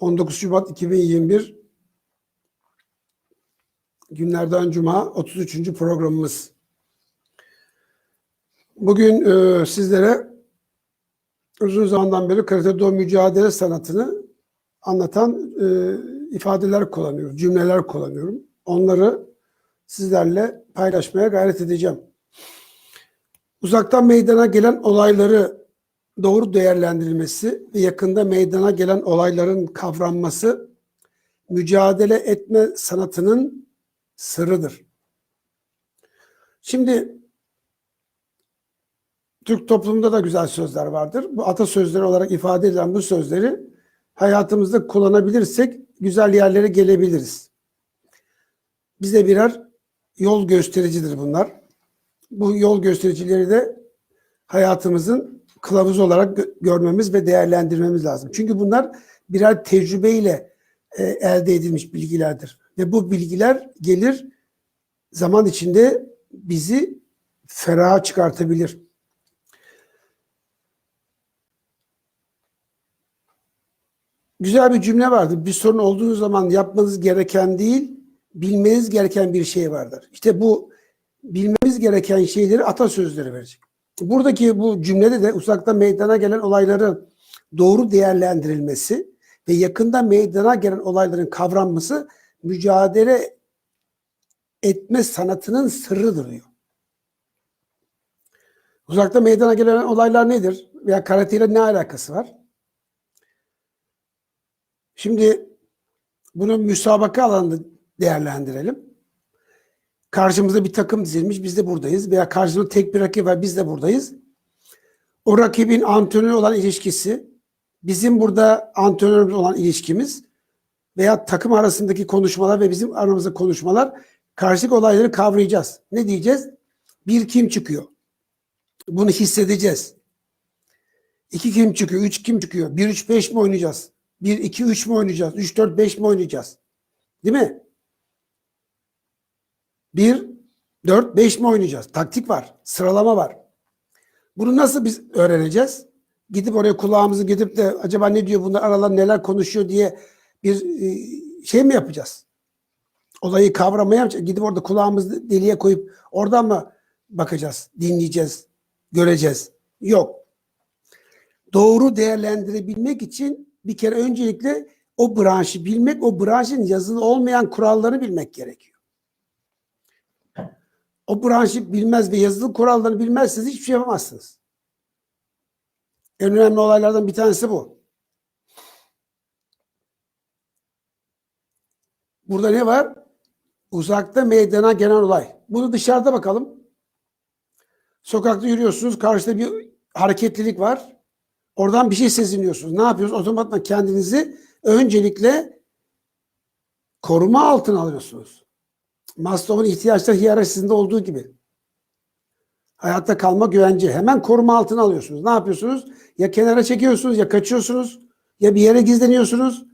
19 Şubat 2021 günlerden Cuma 33. programımız. Bugün e, sizlere uzun zamandan beri karate do mücadele sanatını anlatan e, ifadeler kullanıyorum, cümleler kullanıyorum. Onları sizlerle paylaşmaya gayret edeceğim. Uzaktan meydana gelen olayları doğru değerlendirilmesi ve yakında meydana gelen olayların kavranması mücadele etme sanatının sırrıdır. Şimdi Türk toplumunda da güzel sözler vardır. Bu atasözleri olarak ifade edilen bu sözleri hayatımızda kullanabilirsek güzel yerlere gelebiliriz. Bize birer yol göstericidir bunlar. Bu yol göstericileri de hayatımızın kılavuzu olarak gö- görmemiz ve değerlendirmemiz lazım. Çünkü bunlar birer tecrübeyle e, elde edilmiş bilgilerdir. Ve bu bilgiler gelir zaman içinde bizi feraha çıkartabilir. Güzel bir cümle vardı. Bir sorun olduğu zaman yapmanız gereken değil, bilmeniz gereken bir şey vardır. İşte bu bilmemiz gereken şeyleri atasözleri verecek. Buradaki bu cümlede de uzakta meydana gelen olayların doğru değerlendirilmesi ve yakında meydana gelen olayların kavranması mücadele etme sanatının sırrıdır diyor. Uzakta meydana gelen olaylar nedir? Veya karate ile ne alakası var? Şimdi bunu müsabaka alanında değerlendirelim. Karşımızda bir takım dizilmiş, biz de buradayız. Veya karşımızda tek bir rakip var, biz de buradayız. O rakibin antrenörü olan ilişkisi, bizim burada antrenörümüz olan ilişkimiz veya takım arasındaki konuşmalar ve bizim aramızda konuşmalar karşılık olayları kavrayacağız. Ne diyeceğiz? Bir kim çıkıyor? Bunu hissedeceğiz. İki kim çıkıyor? Üç kim çıkıyor? Bir, üç, beş mi oynayacağız? Bir, iki, üç mü oynayacağız? Üç, dört, beş mi oynayacağız? Değil mi? Bir, dört, beş mi oynayacağız? Taktik var, sıralama var. Bunu nasıl biz öğreneceğiz? Gidip oraya kulağımızı gidip de acaba ne diyor bunlar aralar neler konuşuyor diye bir e, şey mi yapacağız? Olayı kavramaya mı? Gidip orada kulağımızı deliğe koyup oradan mı bakacağız, dinleyeceğiz, göreceğiz? Yok. Doğru değerlendirebilmek için bir kere öncelikle o branşı bilmek, o branşın yazılı olmayan kurallarını bilmek gerekiyor. O branşı bilmez ve yazılı kurallarını bilmezseniz hiçbir şey yapamazsınız. En önemli olaylardan bir tanesi bu. Burada ne var? Uzakta meydana gelen olay. Bunu dışarıda bakalım. Sokakta yürüyorsunuz, karşıda bir hareketlilik var. Oradan bir şey seziniyorsunuz. Ne yapıyorsunuz? Otomatikman kendinizi öncelikle koruma altına alıyorsunuz. Maslow'un ihtiyaçlar hiyerarşisinde olduğu gibi. Hayatta kalma güvence. Hemen koruma altına alıyorsunuz. Ne yapıyorsunuz? Ya kenara çekiyorsunuz ya kaçıyorsunuz ya bir yere gizleniyorsunuz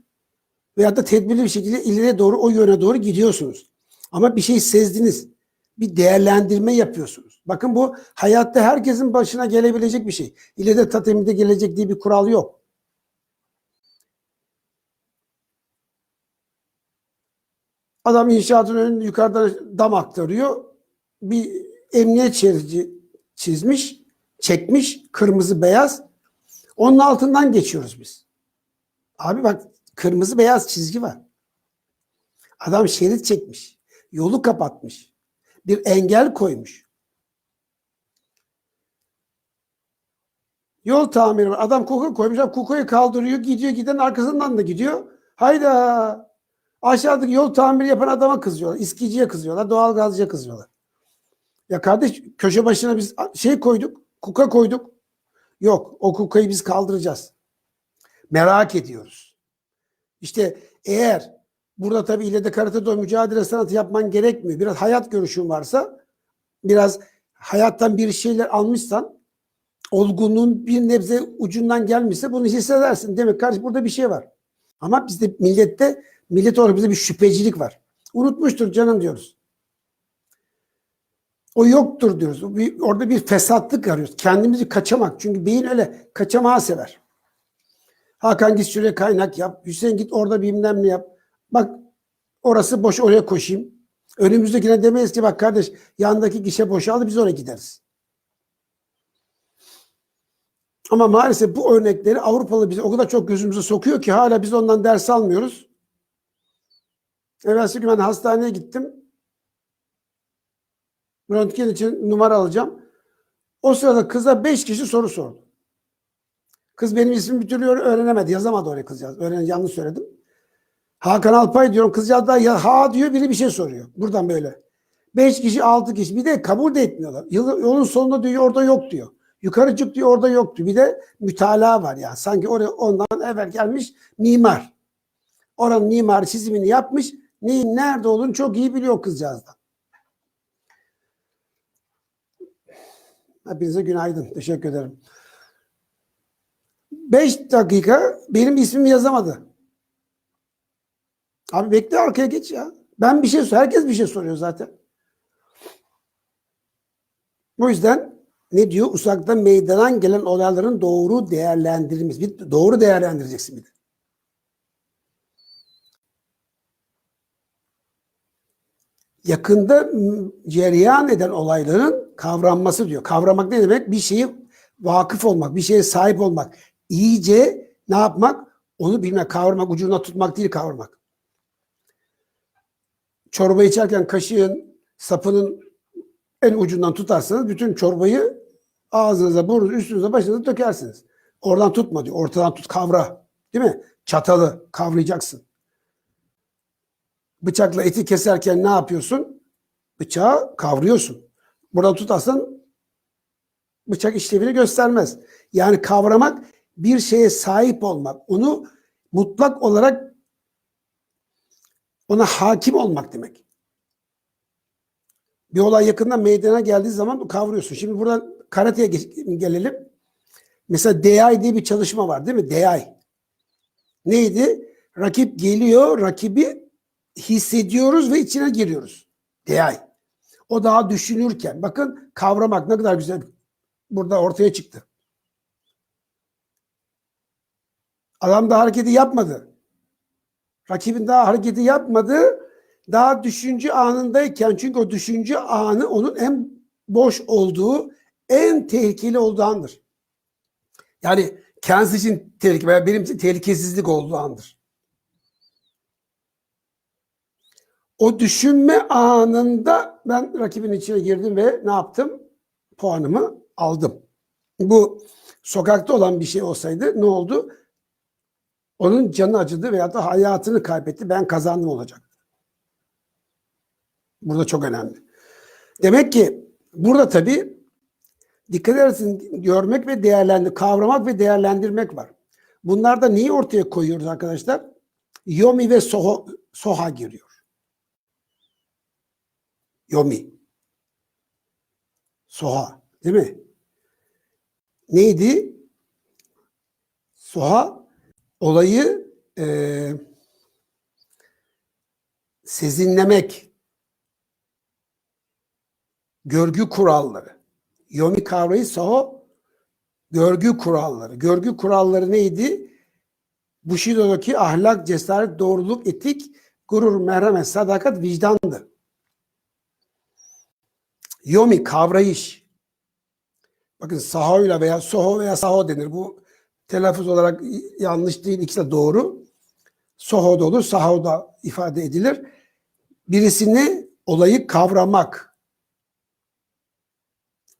veyahut da tedbirli bir şekilde ileriye doğru o yöne doğru gidiyorsunuz. Ama bir şey sezdiniz. Bir değerlendirme yapıyorsunuz. Bakın bu hayatta herkesin başına gelebilecek bir şey. İleride tatemide gelecek diye bir kural yok. Adam inşaatın önünde yukarıdan dam aktarıyor. Bir emniyet şeridi çizmiş, çekmiş, kırmızı beyaz. Onun altından geçiyoruz biz. Abi bak kırmızı beyaz çizgi var. Adam şerit çekmiş. Yolu kapatmış. Bir engel koymuş. Yol tamiri var. Adam kuka koymuş. Adam kukayı kaldırıyor. Gidiyor. Giden arkasından da gidiyor. Hayda. Aşağıdaki yol tamiri yapan adama kızıyorlar. İskiciye kızıyorlar. Doğalgazcıya kızıyorlar. Ya kardeş köşe başına biz şey koyduk. Kuka koyduk. Yok. O kukayı biz kaldıracağız. Merak ediyoruz. İşte eğer burada tabii ileride karate do mücadele sanatı yapman gerekmiyor. Biraz hayat görüşün varsa biraz hayattan bir şeyler almışsan olgunluğun bir nebze ucundan gelmişse bunu hissedersin. Demek kardeş burada bir şey var. Ama bizde millette millet olarak bizde bir şüphecilik var. Unutmuştur canım diyoruz. O yoktur diyoruz. Orada bir fesatlık arıyoruz. Kendimizi kaçamak. Çünkü beyin öyle kaçamağı sever. Hakan git şuraya kaynak yap. Hüseyin git orada bilmem ne yap. Bak orası boş oraya koşayım. Önümüzdekine demeyiz ki bak kardeş yandaki gişe boşaldı biz oraya gideriz. Ama maalesef bu örnekleri Avrupalı bize o kadar çok gözümüze sokuyor ki hala biz ondan ders almıyoruz. Evvelsi gün ben hastaneye gittim. Röntgen için numara alacağım. O sırada kıza beş kişi soru sordu. Kız benim ismimi bir türlü öğre- öğrenemedi. Yazamadı oraya kızcağız. Öğren yanlış söyledim. Hakan Alpay diyorum. Kızcağız da ya ha diyor biri bir şey soruyor. Buradan böyle. Beş kişi altı kişi. Bir de kabul de etmiyorlar. Yolun sonunda diyor orada yok diyor. Yukarı çık diyor orada yok diyor. Bir de mütalaa var yani. Sanki oraya ondan evvel gelmiş mimar. Oranın mimar çizimini yapmış. Neyin nerede olduğunu çok iyi biliyor kızcağız da. Hepinize günaydın. Teşekkür ederim. 5 dakika benim ismimi yazamadı. Abi bekle arkaya geç ya. Ben bir şey sor. Herkes bir şey soruyor zaten. O yüzden ne diyor? Uzakta meydana gelen olayların doğru değerlendirilmesi. Doğru değerlendireceksin bir de. Yakında cereyan eden olayların kavranması diyor. Kavramak ne demek? Bir şeyi vakıf olmak, bir şeye sahip olmak. İyice ne yapmak? Onu bilmek, kavramak, ucuna tutmak değil kavramak. Çorba içerken kaşığın sapının en ucundan tutarsanız bütün çorbayı ağzınıza, burnunuza, üstünüze, başınıza dökersiniz. Oradan tutma diyor. Ortadan tut, kavra. Değil mi? Çatalı kavrayacaksın. Bıçakla eti keserken ne yapıyorsun? Bıçağı kavruyorsun. Buradan tutarsan bıçak işlevini göstermez. Yani kavramak bir şeye sahip olmak. Onu mutlak olarak ona hakim olmak demek. Bir olay yakından meydana geldiği zaman kavruyorsun. Şimdi buradan karateye gelelim. Mesela DI diye bir çalışma var değil mi? DI. Neydi? Rakip geliyor, rakibi hissediyoruz ve içine giriyoruz. DI. O daha düşünürken. Bakın kavramak ne kadar güzel burada ortaya çıktı. Adam da hareketi yapmadı. Rakibin daha hareketi yapmadı. Daha düşünce anındayken çünkü o düşünce anı onun en boş olduğu, en tehlikeli olduğu andır. Yani kendisi için tehlike veya benim için tehlikesizlik olduğu andır. O düşünme anında ben rakibin içine girdim ve ne yaptım? Puanımı aldım. Bu sokakta olan bir şey olsaydı ne oldu? Onun canı acıdı veya da hayatını kaybetti. Ben kazandım olacak. Burada çok önemli. Demek ki burada tabii dikkat edersin görmek ve değerlendir, kavramak ve değerlendirmek var. Bunlarda neyi ortaya koyuyoruz arkadaşlar? Yomi ve soho, soha giriyor. Yomi. Soha. Değil mi? Neydi? Soha olayı e, sezinlemek, görgü kuralları. Yomi kavrayı Soho görgü kuralları. Görgü kuralları neydi? Bushido'daki ahlak, cesaret, doğruluk, etik, gurur, merhamet, sadakat, vicdandı. Yomi kavrayış. Bakın sahoyla veya soho veya saho denir. Bu telaffuz olarak yanlış değil. İkisi de doğru. Soho da olur, saho da ifade edilir. Birisini olayı kavramak.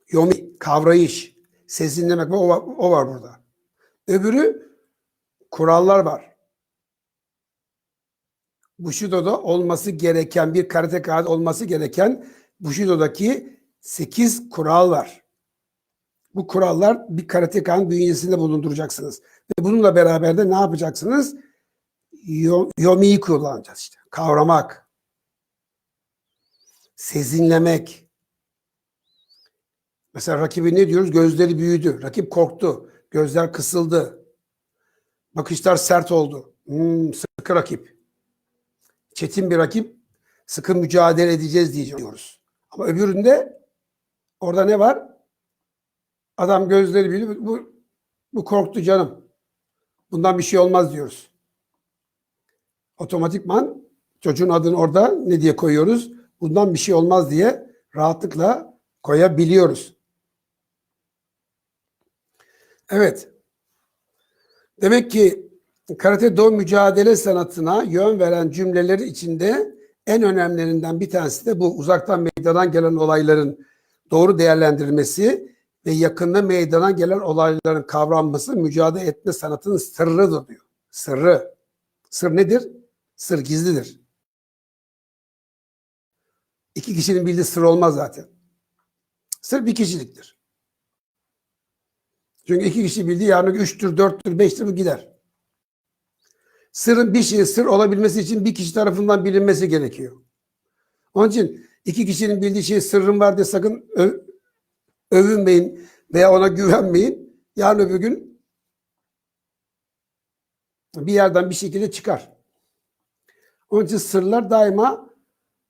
Yomi, kavrayış, sezinlemek o var, o var burada. Öbürü kurallar var. Bushido'da olması gereken bir karateka olması gereken Bushido'daki 8 kural var. Bu kurallar bir karatekanın bünyesinde bulunduracaksınız. Ve bununla beraber de ne yapacaksınız? Yo- Yomi'yi kullanacağız işte. Kavramak. Sezinlemek. Mesela rakibi ne diyoruz? Gözleri büyüdü. Rakip korktu. Gözler kısıldı. Bakışlar sert oldu. Hmm, sıkı rakip. Çetin bir rakip. Sıkı mücadele edeceğiz diyeceğiz. Ama öbüründe orada ne var? Adam gözleri büyüdü. Bu, bu korktu canım. Bundan bir şey olmaz diyoruz. Otomatikman çocuğun adını orada ne diye koyuyoruz? Bundan bir şey olmaz diye rahatlıkla koyabiliyoruz. Evet. Demek ki karate do mücadele sanatına yön veren cümleleri içinde en önemlilerinden bir tanesi de bu uzaktan meydandan gelen olayların doğru değerlendirilmesi ve yakında meydana gelen olayların kavranması mücadele etme sanatının sırrıdır diyor. Sırrı. Sır nedir? Sır gizlidir. İki kişinin bildiği sır olmaz zaten. Sır bir kişiliktir. Çünkü iki kişi bildiği yarın üçtür, dörttür, beştir bu gider. Sırın bir şey sır olabilmesi için bir kişi tarafından bilinmesi gerekiyor. Onun için iki kişinin bildiği şey sırrım var diye sakın övünmeyin veya ona güvenmeyin. Yarın öbür gün bir yerden bir şekilde çıkar. Onun için sırlar daima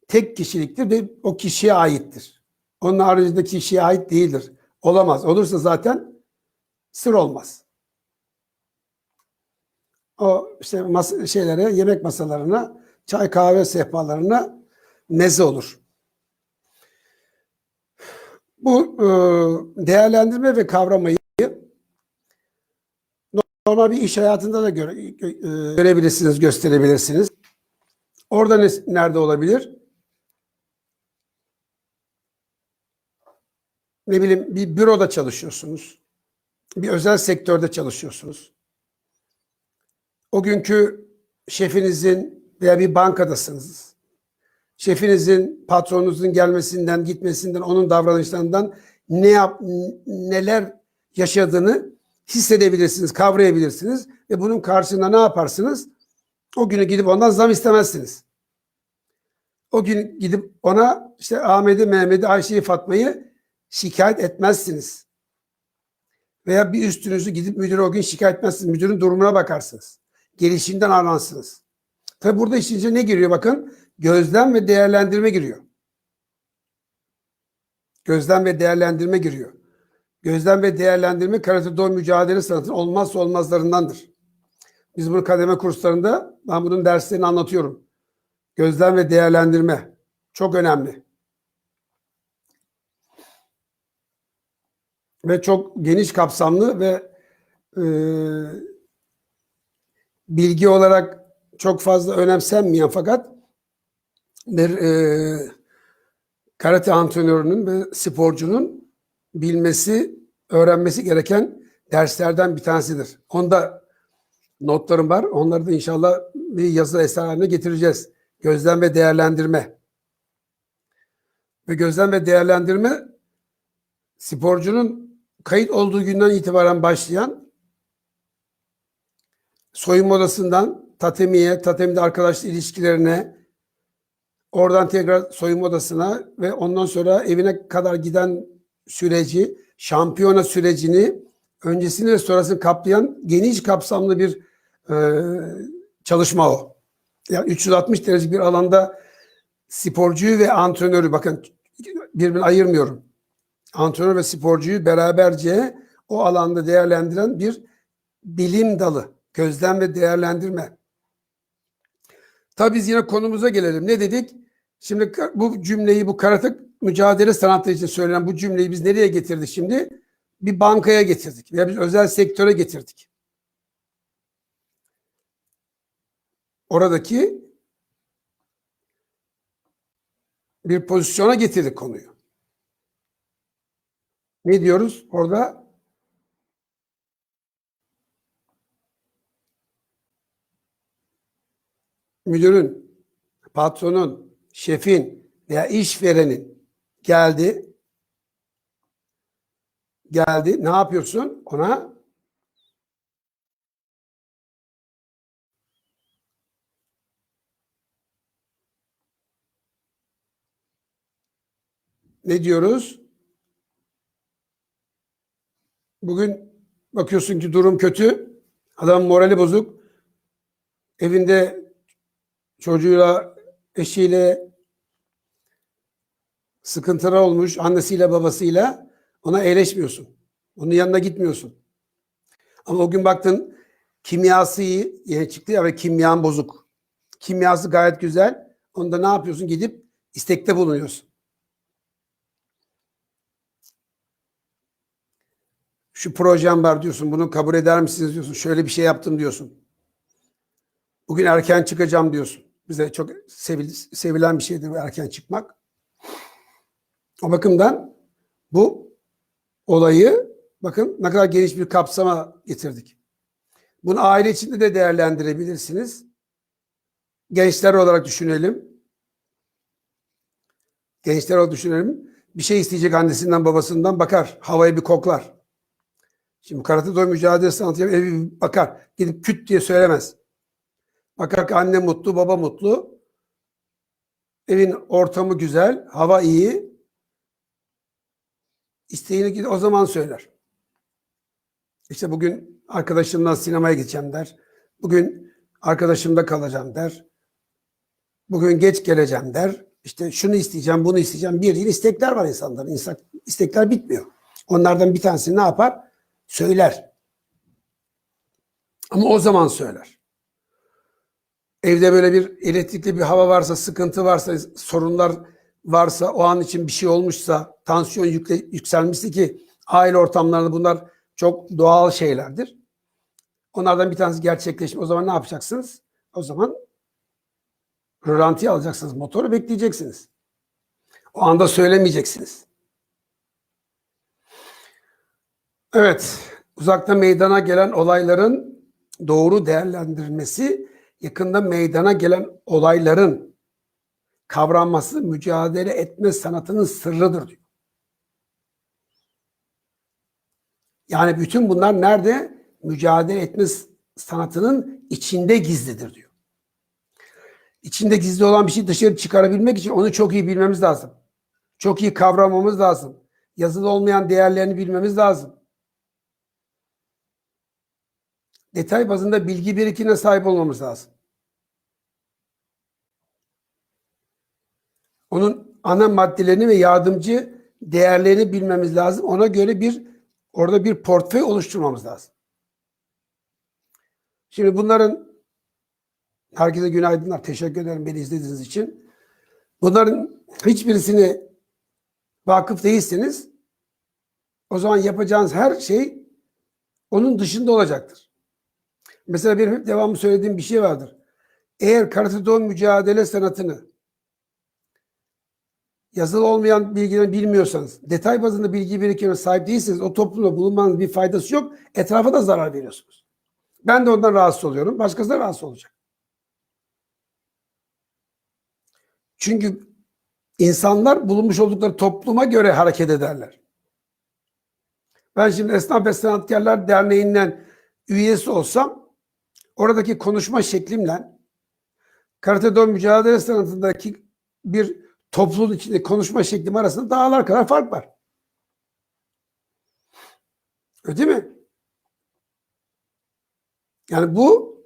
tek kişiliktir ve o kişiye aittir. Onun haricindeki kişiye ait değildir. Olamaz. Olursa zaten sır olmaz. O işte şeylere, yemek masalarına, çay kahve sehpalarına meze olur. Bu e, değerlendirme ve kavramayı normal bir iş hayatında da göre, gö- e, görebilirsiniz, gösterebilirsiniz. Orada ne, nerede olabilir? Ne bileyim bir büroda çalışıyorsunuz. Bir özel sektörde çalışıyorsunuz. O günkü şefinizin veya bir bankadasınız. Şefinizin, patronunuzun gelmesinden, gitmesinden, onun davranışlarından ne yap, neler yaşadığını hissedebilirsiniz, kavrayabilirsiniz ve bunun karşılığında ne yaparsınız? O günü gidip ondan zam istemezsiniz. O gün gidip ona işte Ahmet'i, Mehmet'i, Ayşe'yi, Fatma'yı şikayet etmezsiniz. Veya bir üstünüzü gidip müdüre o gün şikayet etmezsiniz. Müdürün durumuna bakarsınız. Gelişinden anlarsınız. Tabi burada işin içine ne giriyor bakın? Gözlem ve değerlendirme giriyor. Gözlem ve değerlendirme giriyor. Gözlem ve değerlendirme karate do mücadele sanatının olmazsa olmazlarındandır. Biz bunu kademe kurslarında ben bunun derslerini anlatıyorum. Gözlem ve değerlendirme çok önemli. Ve çok geniş kapsamlı ve e, bilgi olarak çok fazla önemsenmeyen fakat bir e, karate antrenörünün ve sporcunun bilmesi, öğrenmesi gereken derslerden bir tanesidir. Onda notlarım var. Onları da inşallah bir yazı eser haline getireceğiz. Gözlem ve değerlendirme. Ve gözlem ve değerlendirme sporcunun kayıt olduğu günden itibaren başlayan soyunma odasından tatemiye, tatemide arkadaşlık ilişkilerine, oradan tekrar soyunma odasına ve ondan sonra evine kadar giden süreci, şampiyona sürecini öncesini ve sonrasını kaplayan geniş kapsamlı bir e, çalışma o. Yani 360 derece bir alanda sporcuyu ve antrenörü bakın birbirine ayırmıyorum. Antrenör ve sporcuyu beraberce o alanda değerlendiren bir bilim dalı. Gözlem ve değerlendirme. Tabii biz yine konumuza gelelim. Ne dedik? Şimdi bu cümleyi, bu karate mücadele sanatları için söylenen bu cümleyi biz nereye getirdik şimdi? Bir bankaya getirdik veya biz özel sektöre getirdik. Oradaki bir pozisyona getirdik konuyu. Ne diyoruz orada? müdürün, patronun, şefin veya işverenin geldi. Geldi. Ne yapıyorsun? Ona ne diyoruz? Bugün bakıyorsun ki durum kötü. Adam morali bozuk. Evinde çocuğuyla, eşiyle sıkıntılar olmuş, annesiyle babasıyla ona eğleşmiyorsun. Onun yanına gitmiyorsun. Ama o gün baktın Kimyası iyi. Yeni çıktı ya ve kimyan bozuk. Kimyası gayet güzel. Onda ne yapıyorsun? Gidip istekte bulunuyorsun. Şu projem var diyorsun. Bunu kabul eder misiniz diyorsun. Şöyle bir şey yaptım diyorsun. Bugün erken çıkacağım diyorsun. Bize çok sevil, sevilen bir şeydir erken çıkmak. O bakımdan bu olayı bakın ne kadar geniş bir kapsama getirdik. Bunu aile içinde de değerlendirebilirsiniz. Gençler olarak düşünelim. Gençler olarak düşünelim. Bir şey isteyecek annesinden babasından bakar. Havayı bir koklar. Şimdi karate doy mücadelesi anlatacağım. Evi bakar. Gidip küt diye söylemez. Bakar ki anne mutlu, baba mutlu. Evin ortamı güzel, hava iyi. İsteğini gidip o zaman söyler. İşte bugün arkadaşımla sinemaya gideceğim der. Bugün arkadaşımda kalacağım der. Bugün geç geleceğim der. İşte şunu isteyeceğim, bunu isteyeceğim. Bir yıl istekler var insanların. İnsan, istekler bitmiyor. Onlardan bir tanesi ne yapar? Söyler. Ama o zaman söyler. Evde böyle bir elektrikli bir hava varsa, sıkıntı varsa, sorunlar varsa, o an için bir şey olmuşsa, tansiyon yükle, yükselmişse ki aile ortamlarında bunlar çok doğal şeylerdir. Onlardan bir tanesi gerçekleşmiş. O zaman ne yapacaksınız? O zaman rölantiye alacaksınız. Motoru bekleyeceksiniz. O anda söylemeyeceksiniz. Evet, uzakta meydana gelen olayların doğru değerlendirilmesi, yakında meydana gelen olayların kavranması mücadele etme sanatının sırrıdır diyor. Yani bütün bunlar nerede? Mücadele etme sanatının içinde gizlidir diyor. İçinde gizli olan bir şey dışarı çıkarabilmek için onu çok iyi bilmemiz lazım. Çok iyi kavramamız lazım. Yazılı olmayan değerlerini bilmemiz lazım. Detay bazında bilgi birikimine sahip olmamız lazım. Onun ana maddelerini ve yardımcı değerlerini bilmemiz lazım. Ona göre bir orada bir portföy oluşturmamız lazım. Şimdi bunların herkese günaydınlar. Teşekkür ederim beni izlediğiniz için. Bunların hiçbirisini vakıf değilseniz o zaman yapacağınız her şey onun dışında olacaktır. Mesela benim hep devamlı söylediğim bir şey vardır. Eğer karate don mücadele sanatını yazılı olmayan bilgileri bilmiyorsanız, detay bazında bilgi birikimine sahip değilseniz o toplumda bulunmanın bir faydası yok. Etrafa da zarar veriyorsunuz. Ben de ondan rahatsız oluyorum. Başkası da rahatsız olacak. Çünkü insanlar bulunmuş oldukları topluma göre hareket ederler. Ben şimdi Esnaf ve Sanatkarlar Derneği'nden üyesi olsam oradaki konuşma şeklimle Karate Do mücadele sanatındaki bir topluluğun içinde konuşma şeklim arasında dağlar kadar fark var. Öyle değil mi? Yani bu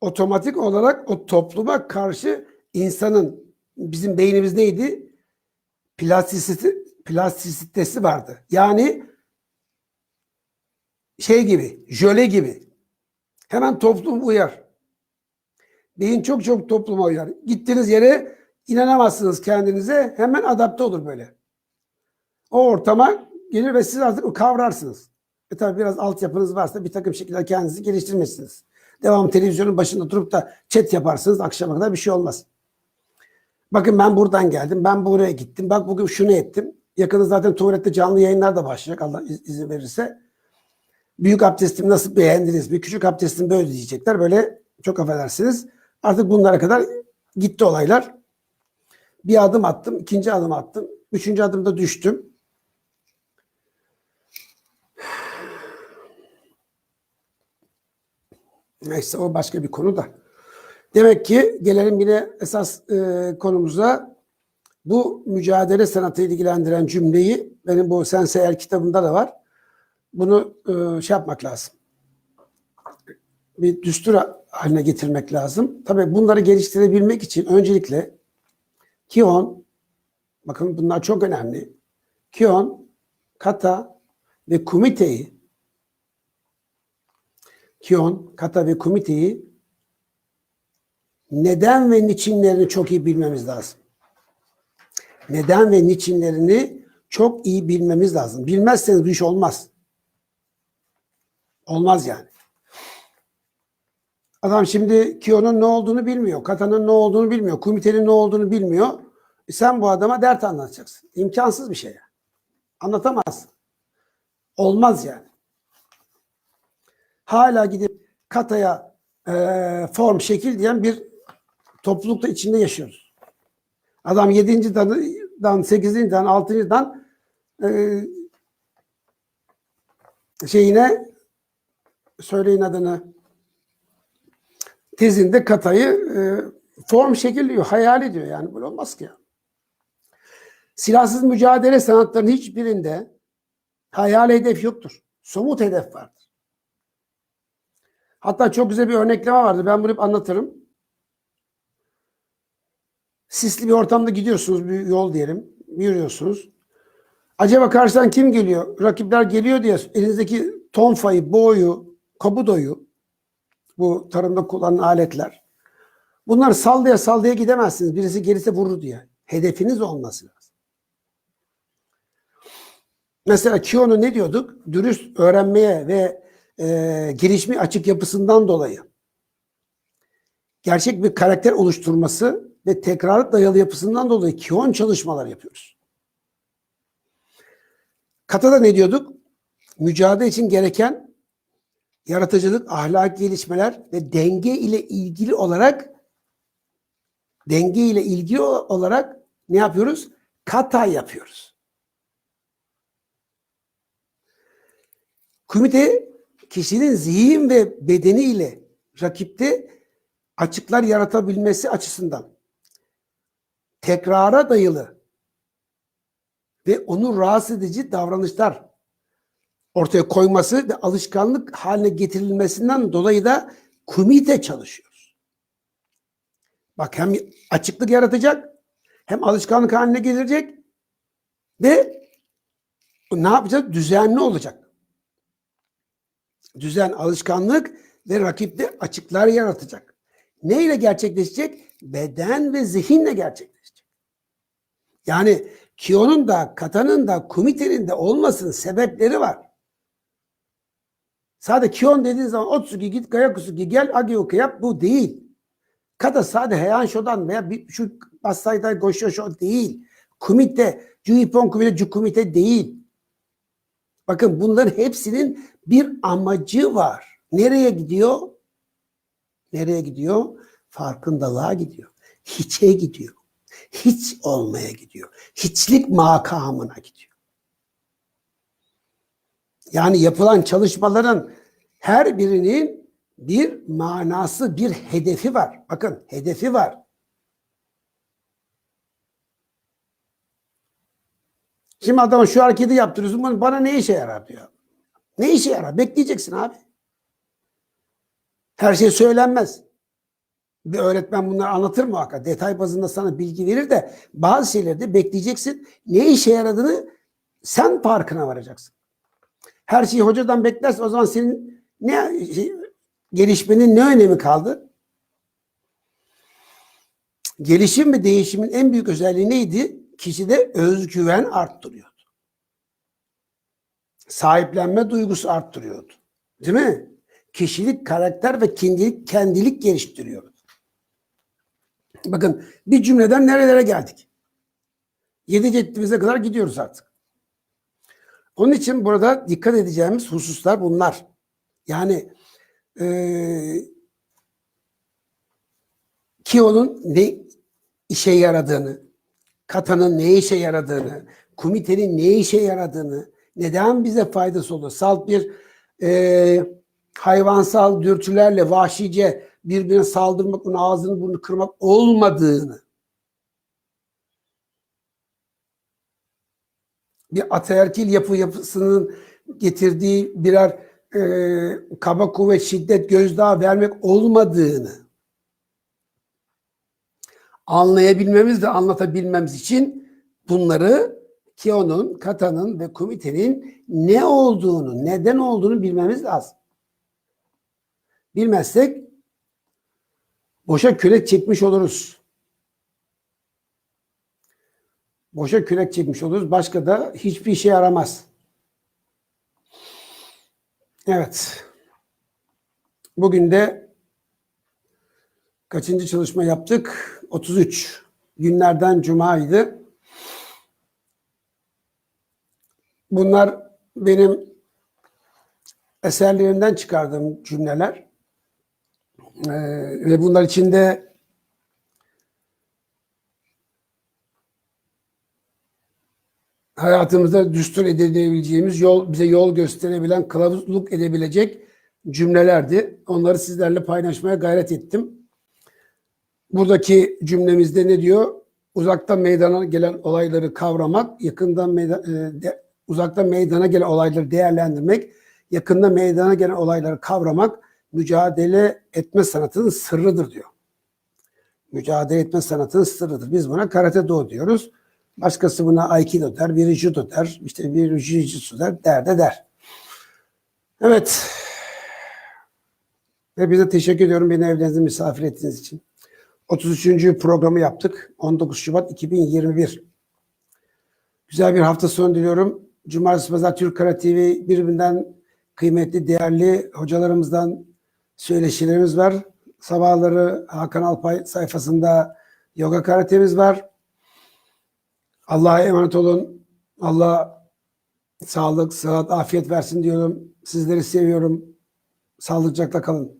otomatik olarak o topluma karşı insanın bizim beynimiz neydi? Plastisite, plastisitesi vardı. Yani şey gibi, jöle gibi. Hemen toplum uyar. Beyin çok çok topluma uyar. Gittiğiniz yere inanamazsınız kendinize. Hemen adapte olur böyle. O ortama gelir ve siz artık kavrarsınız. E tabi biraz altyapınız varsa bir takım şekilde kendinizi geliştirmişsiniz. Devam televizyonun başında durup da chat yaparsınız akşama kadar bir şey olmaz. Bakın ben buradan geldim. Ben buraya gittim. Bak bugün şunu ettim. Yakında zaten tuvalette canlı yayınlar da başlayacak Allah izin verirse. Büyük abdestimi nasıl beğendiniz? Bir küçük abdestim böyle diyecekler. Böyle çok affedersiniz. Artık bunlara kadar gitti olaylar. Bir adım attım, ikinci adım attım. Üçüncü adımda düştüm. Neyse o başka bir konu da. Demek ki gelelim yine esas e, konumuza. Bu mücadele sanatı ilgilendiren cümleyi benim bu Senseyer kitabımda da var. Bunu e, şey yapmak lazım. Bir düstur haline getirmek lazım. Tabii bunları geliştirebilmek için öncelikle Kion, bakın bunlar çok önemli. Kion, kata ve kumiteyi Kion, kata ve komiteyi neden ve niçinlerini çok iyi bilmemiz lazım. Neden ve niçinlerini çok iyi bilmemiz lazım. Bilmezseniz bu iş olmaz. Olmaz yani. Adam şimdi Kio'nun ne olduğunu bilmiyor. Kata'nın ne olduğunu bilmiyor. Komitenin ne olduğunu bilmiyor. E sen bu adama dert anlatacaksın. İmkansız bir şey ya. Anlatamazsın. Olmaz yani. Hala gidip Kata'ya e, form, şekil diyen bir toplulukta içinde yaşıyoruz. Adam 7. dan 8. dan 6. dan e, şeyine söyleyin adını tezinde katayı e, form şekil diyor, hayal ediyor yani böyle olmaz ki. Silahsız mücadele sanatlarının hiçbirinde hayal hedef yoktur. Somut hedef vardır. Hatta çok güzel bir örnekleme vardı. Ben bunu hep anlatırım. Sisli bir ortamda gidiyorsunuz bir yol diyelim. Yürüyorsunuz. Acaba karşıdan kim geliyor? Rakipler geliyor diye elinizdeki tonfayı, boyu, kabudoyu bu tarımda kullanılan aletler. Bunlar sallaya sallaya gidemezsiniz. Birisi gelirse vurur diye. Hedefiniz olması lazım. Mesela Kiyon'u ne diyorduk? Dürüst öğrenmeye ve e, gelişme açık yapısından dolayı gerçek bir karakter oluşturması ve tekrarlık dayalı yapısından dolayı Kiyon çalışmalar yapıyoruz. Kata'da ne diyorduk? Mücadele için gereken yaratıcılık, ahlak gelişmeler ve denge ile ilgili olarak denge ile ilgili olarak ne yapıyoruz? Kata yapıyoruz. Komite kişinin zihin ve bedeni ile rakipte açıklar yaratabilmesi açısından tekrara dayalı ve onu rahatsız edici davranışlar ortaya koyması ve alışkanlık haline getirilmesinden dolayı da komite çalışıyoruz. Bak hem açıklık yaratacak hem alışkanlık haline getirecek ve ne yapacak? Düzenli olacak. Düzen, alışkanlık ve rakipte açıklar yaratacak. Ne ile gerçekleşecek? Beden ve zihinle gerçekleşecek. Yani Kiyon'un da, Kata'nın da, komitenin de olmasının sebepleri var. Sadece Kiyon dediğin zaman Otsuki git Gayakusuki gel Agioka yap bu değil. Kata sadece Heian Shodan veya bir, şu Basayday Gosho Sho değil. Komite, Juipon komite, Ju komite değil. Bakın bunların hepsinin bir amacı var. Nereye gidiyor? Nereye gidiyor? Farkındalığa gidiyor. Hiçe gidiyor. Hiç olmaya gidiyor. Hiçlik makamına gidiyor. Yani yapılan çalışmaların her birinin bir manası, bir hedefi var. Bakın hedefi var. Şimdi adama şu hareketi yaptırıyorsun. Bana ne işe yarar diyor. Ne işe yarar? Bekleyeceksin abi. Her şey söylenmez. Bir öğretmen bunları anlatır muhakkak. Detay bazında sana bilgi verir de bazı şeyleri de bekleyeceksin. Ne işe yaradığını sen farkına varacaksın. Her şeyi hocadan beklersen o zaman senin ne şey, gelişmenin ne önemi kaldı? Gelişim ve değişimin en büyük özelliği neydi? Kişide özgüven arttırıyordu. Sahiplenme duygusu arttırıyordu. Değil mi? Kişilik, karakter ve kendilik, kendilik geliştiriyordu. Bakın bir cümleden nerelere geldik? Yedi ceddimize kadar gidiyoruz artık. Onun için burada dikkat edeceğimiz hususlar bunlar. Yani e, Kio'nun ne işe yaradığını, Kata'nın ne işe yaradığını, komitenin ne işe yaradığını, neden bize faydası olur? Salt bir e, hayvansal dürtülerle vahşice birbirine saldırmak, onun ağzını burnunu kırmak olmadığını, bir ataerkil yapı yapısının getirdiği birer e, kaba kuvvet, şiddet, gözdağı vermek olmadığını anlayabilmemiz ve anlatabilmemiz için bunları Kio'nun, Kata'nın ve komitenin ne olduğunu, neden olduğunu bilmemiz lazım. bilmezsek boşa kürek çekmiş oluruz. Boşa kürek çekmiş oluruz. Başka da hiçbir işe yaramaz. Evet. Bugün de kaçıncı çalışma yaptık? 33. Günlerden cumaydı. Bunlar benim eserlerimden çıkardığım cümleler. Ee, ve bunlar içinde hayatımızda düstur edebileceğimiz yol, bize yol gösterebilen, kılavuzluk edebilecek cümlelerdi. Onları sizlerle paylaşmaya gayret ettim. Buradaki cümlemizde ne diyor? Uzaktan meydana gelen olayları kavramak, yakından meydan, e, uzaktan meydana gelen olayları değerlendirmek, yakında meydana gelen olayları kavramak mücadele etme sanatının sırrıdır diyor. Mücadele etme sanatının sırrıdır. Biz buna karate do diyoruz. Başkası buna aikido der, biri judo der, işte biri jiu-jitsu der, der de der. Evet. Hepinize teşekkür ediyorum beni evlerinize misafir ettiğiniz için. 33. programı yaptık. 19 Şubat 2021. Güzel bir hafta sonu diliyorum. Cumartesi Pazar Türk Kara TV birbirinden kıymetli, değerli hocalarımızdan söyleşilerimiz var. Sabahları Hakan Alpay sayfasında yoga karatemiz var. Allah'a emanet olun. Allah sağlık, sıhhat, afiyet versin diyorum. Sizleri seviyorum. Sağlıcakla kalın.